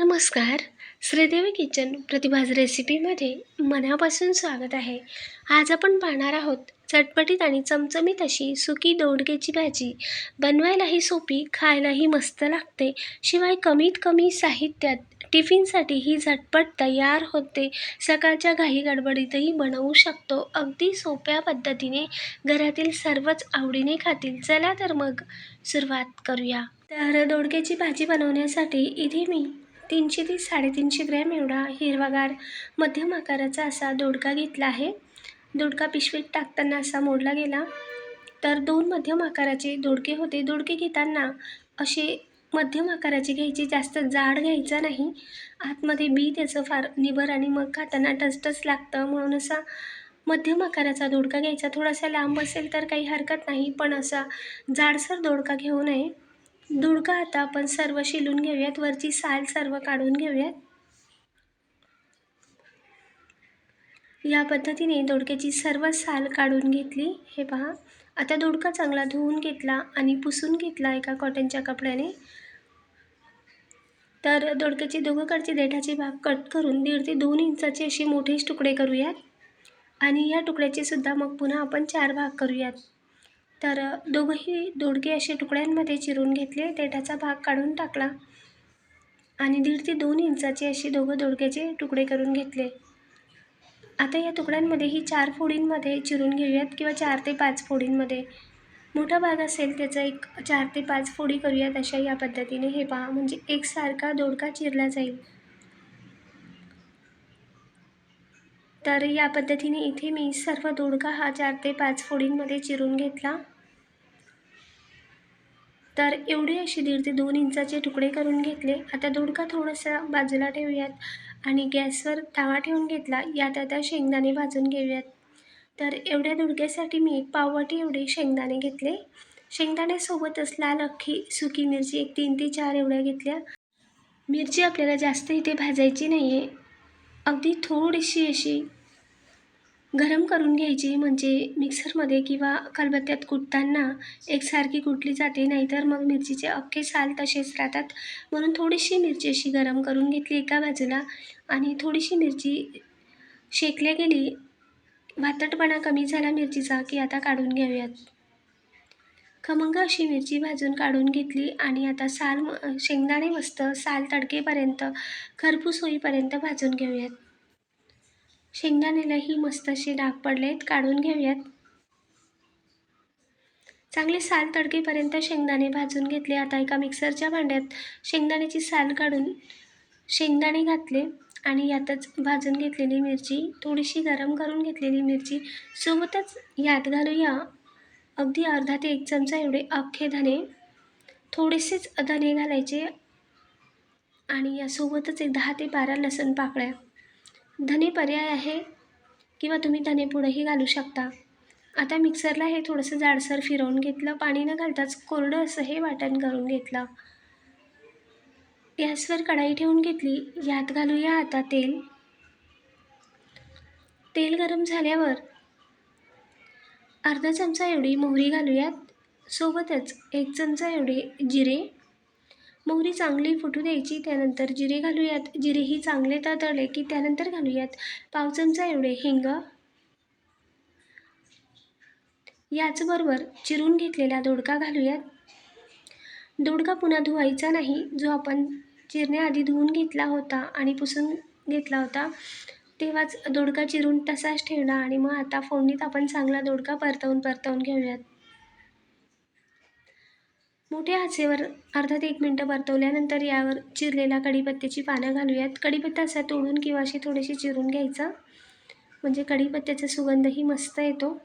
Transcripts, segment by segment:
नमस्कार. श्रीदेवी किचन प्रतिभाज रेसिपीमध्ये मनापासून स्वागत आहे. आज आपण पाहणार आहोत चटपटीत आणि चमचमीत अशी सुकी दोडक्याची भाजी. बनवायलाही सोपी खायलाही मस्त लागते. शिवाय कमीत कमी साहित्यात टिफिनसाठी ही झटपट तयार होते. सकाळच्या घाई गडबडीतही बनवू शकतो. अगदी सोप्या पद्धतीने घरातील सर्वच आवडीने खातील. चला तर मग सुरुवात करूया. तर दोडक्याची भाजी बनवण्यासाठी इथे मी तीनशे ते साडेतीनशे ग्रॅम एवढा हिरवागार मध्यम आकाराचा असा दोडका घेतला आहे. दोडका पिशवीत टाकताना असा मोडला गेला. तर दोन मध्यम आकाराचे दोडके होते. दोडके घेताना असे मध्यम आकाराचे घ्यायचे जास्त जाड घ्यायचा नाही. आतमध्ये बी त्याचं फार निबर आणि मग खाताना टचटच लागतं. म्हणून असा मध्यम आकाराचा दोडका घ्यायचा. थोडासा लांब असेल तर काही हरकत नाही पण असा जाडसर दोडका घेऊ नये. दोडका आता आपण सर्व शिलून घेऊयात. वरची साल सर्व काढून घेऊयात. या पद्धतीने दोडक्याची सर्व साल काढून घेतली. हे पहा. आता दोडका चांगला धुवून घेतला आणि पुसून घेतला एका कॉटनच्या कपड्याने. तर दोडक्याचे दोघंकडचे देठाचे भाग कट करून दीड ते दोन इंचाचे असे मोठेच तुकडे करूयात. आणि या तुकड्याचे सुद्धा मग पुन्हा आपण चार भाग करूयात. तर दोघंही दोडके असे तुकड्यांमध्ये चिरून घेतले देठाचा भाग काढून टाकला आणि दीड ते दोन इंचाचे असे दोघं दोडक्याचे तुकडे करून घेतले. आता या तुकड्यांमध्ये ही चार फोडींमध्ये चिरून घेऊयात किंवा चार ते पाच फोडींमध्ये. मोठा भाग असेल त्याचा एक चार ते पाच फोडी करूयात अशा या पद्धतीने. हे पहा म्हणजे एकसारखा दोडका चिरला जाईल. तर या पद्धतीने इथे मी सर्व दोडका हा चार ते पाच फोडींमध्ये चिरून घेतला. तर एवढे असे दीड ते दोन इंचाचे तुकडे करून घेतले. आता दोडका थोडासा बाजूला ठेवूयात आणि गॅसवर तवा ठेवून घेतला. यात आता शेंगदाणे भाजून घेऊयात. तर एवढ्या दोडक्यासाठी मी एक पाववाटी एवढे शेंगदाणे घेतले. शेंगदाण्यासोबतच लाल अख्खी सुकी मिरची एक तीन ते चार एवढ्या घेतल्या. मिरची आपल्याला जास्त इथे भाजायची नाही आहे अगदी थोडीशी अशी गरम करून घ्यायची म्हणजे मिक्सरमध्ये किंवा खलबत्त्यात कुटताना एकसारखी कुटली जाते नाहीतर मग मिरचीचे अख्खे साल तसेच राहतात. म्हणून थोडीशी मिरची अशी गरम करून घेतली एका बाजूला आणि थोडीशी मिरची शेकल्या गेली. वातटपणा कमी झाला मिरचीचा की आता काढून घेऊयात. खमंग अशी मिरची भाजून काढून घेतली आणि आता साल शेंगदाणे मस्त साल तडकेपर्यंत खरपूस होईपर्यंत भाजून घेऊयात. शेंगदाण्यालाही मस्त असे डाग पडलेत काढून घेऊयात. चांगले साल तडकेपर्यंत शेंगदाणे भाजून घेतले. आता एका मिक्सरच्या भांड्यात शेंगदाण्याची साल काढून शेंगदाणे घातले आणि यातच भाजून घेतलेली मिरची थोडीशी गरम करून घेतलेली मिरची सोबतच यात घालूया. अगदी अर्धा ते एक चमचा एवढे अख्खे धने थोडेसेच धने घालायचे आणि यासोबतच एक दहा ते बारा लसण पाकळ्या. धने पर्याय आहे किंवा तुम्ही धने पुढेही घालू शकता. आता मिक्सरला हे थोडंसं जाडसर फिरवून घेतलं पाणी न घालताच कोरडं असं हे वाटण करून घेतलं. गॅसवर कढाई ठेवून घेतली यात घालूया आता तेल. तेल गरम झाल्यावर अर्धा चमचा एवढी मोहरी घालूयात. सोबतच एक चमचा एवढे जिरे. मोहरी चांगली फुटू द्यायची त्यानंतर जिरे घालूयात. जिरेही चांगले तळले की त्यानंतर घालूयात. पाव चमचा एवढे हिंग. याचबरोबर चिरून घेतलेला दोडका घालूयात. दोडका पुन्हा धुवायचा नाही. जो आपण चिरण्याआधी धुवून घेतला होता आणि पुसून घेतला होता तेव्हाच दोडका चिरून तसाच ठेवला आणि मग आता फोडणीत आपण चांगला दोडका परतवून परतवून घेऊयात. मोठ्या आचेवर अर्धा ते एक मिनटं परतवल्यानंतर यावर चिरलेला कढीपत्त्याची पानं घालूयात. कढीपत्ता असा तोडून किंवा अशी थोडीशी चिरून घ्यायचं. म्हणजे कढीपत्त्याचा सुगंधही मस्त येतो.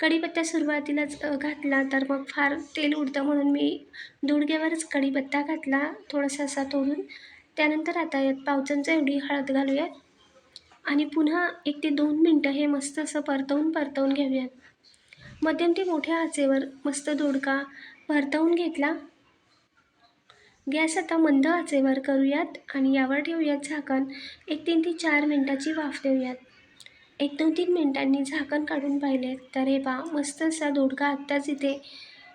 कढीपत्ता सुरुवातीलाच घातला तर मग फार तेल उडतं म्हणून मी दुडग्यावरच कढीपत्ता घातला. थोडासा असा तोडून त्यानंतर आता यात पाव चमचा एवढी हळद घालूयात आणि पुन्हा एक ते दोन मिनटं हे मस्त असं परतवून परतवून घेऊयात. मध्यम ते मोठ्या आचेवर मस्त दोडका परतवून घेतला. गॅस आता मंद आचेवर करूयात आणि यावर ठेवूयात झाकण. एक तीन ते चार मिनटाची वाफ देऊयात. एक दोन तीन मिनटांनी झाकण काढून पाहिले तर हे पा मस्त असा दोडका आत्ताच इथे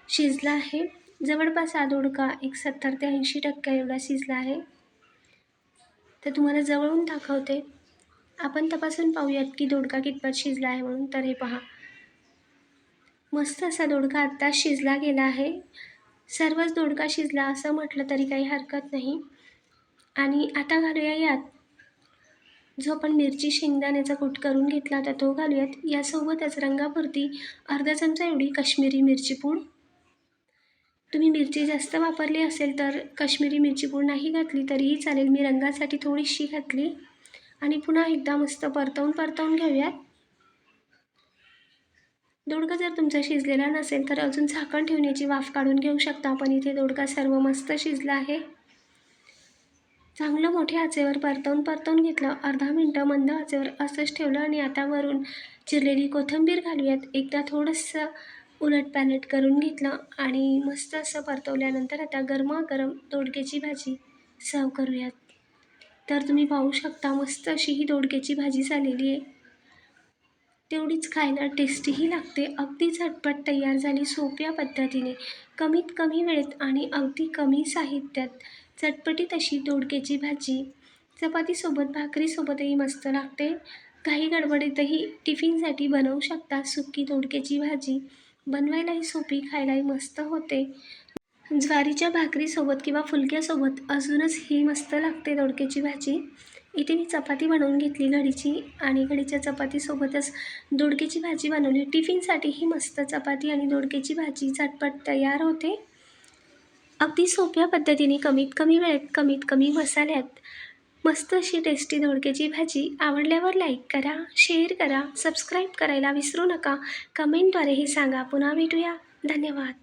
शिजला आहे. जवळपास हा दोडका एक सत्तर ते ऐंशी टक्के एवढा शिजला आहे. तर तुम्हाला जवळून दाखवते. आपण तपासून पाहूयात की दोडका कितपत शिजला आहे म्हणून. तर हे पहा. मस्त असा दोडका आत्ता शिजला गेला आहे. सर्वच दोडका शिजला असं म्हटलं तरी काही हरकत नाही. आणि आता घालूया यात. जो आपण मिरची शेंगदाण्याचा कूट करून घेतला होता तो घालूयात. यासोबतच रंगापुरती अर्धा चमचा एवढी काश्मीरी मिरची पूड तुम्ही मिरची जास्त वापरली असेल तर काश्मीरी मिरची पूड नाही घातली तरीही चालेल. मी रंगासाठी थोडीशी घातली. आणि पुन्हा एकदा मस्त परतवून परतवून घेऊयात. दोडका जर तुमचा शिजलेला नसेल तर अजून झाकण ठेवण्याची वाफ काढून घेऊ शकता. आपण इथे दोडका सर्व मस्त शिजला आहे. चांगलं मोठ्या आचेवर परतवून परतवून घेतलं. अर्धा मिनटं मंद आचेवर असंच ठेवलं आणि आता वरून चिरलेली कोथिंबीर घालूयात. एकदा थोडंसं उलट पॅलट करून घेतलं आणि मस्त असं परतवल्यानंतर आता गरमागरम दोडक्याची भाजी सर्व करूयात. तर तुम्ही पाहू शकता मस्त अशी ही दोडक्याची भाजी झालेली आहे. तेवढीच खायला टेस्टीही लागते अगदी झटपट तयार झाली सोप्या पद्धतीने कमीत कमी वेळेत आणि अगदी कमी साहित्यात. चटपटीत अशी दोडक्याची भाजी चपातीसोबत भाकरीसोबतही मस्त लागते. काही गडबडीतही टिफिनसाठी बनवू शकता सुकी दोडक्याची भाजी. बनवायलाही सोपी खायलाही मस्त होते. ज्वारीच्या भाकरीसोबत किंवा फुलक्यासोबत अजूनच ही मस्त लागते दोडक्याची भाजी. इथे मी चपाती बनवून घेतली घडीची आणि घडीच्या चपातीसोबतच दोडक्याची भाजी बनवली. टिफिनसाठी ही मस्त चपाती आणि दोडक्याची भाजी झटपट तयार होते. अगदी सोप्या पद्धतीने कमीत कमी वेळेत कमीत कमी मसाल्यात मस्त अशी टेस्टी दोडक्याची भाजी आवडल्यावर लाईक करा शेअर करा सबस्क्राईब करायला विसरू नका. कमेंटद्वारेही सांगा. पुन्हा भेटूया. धन्यवाद.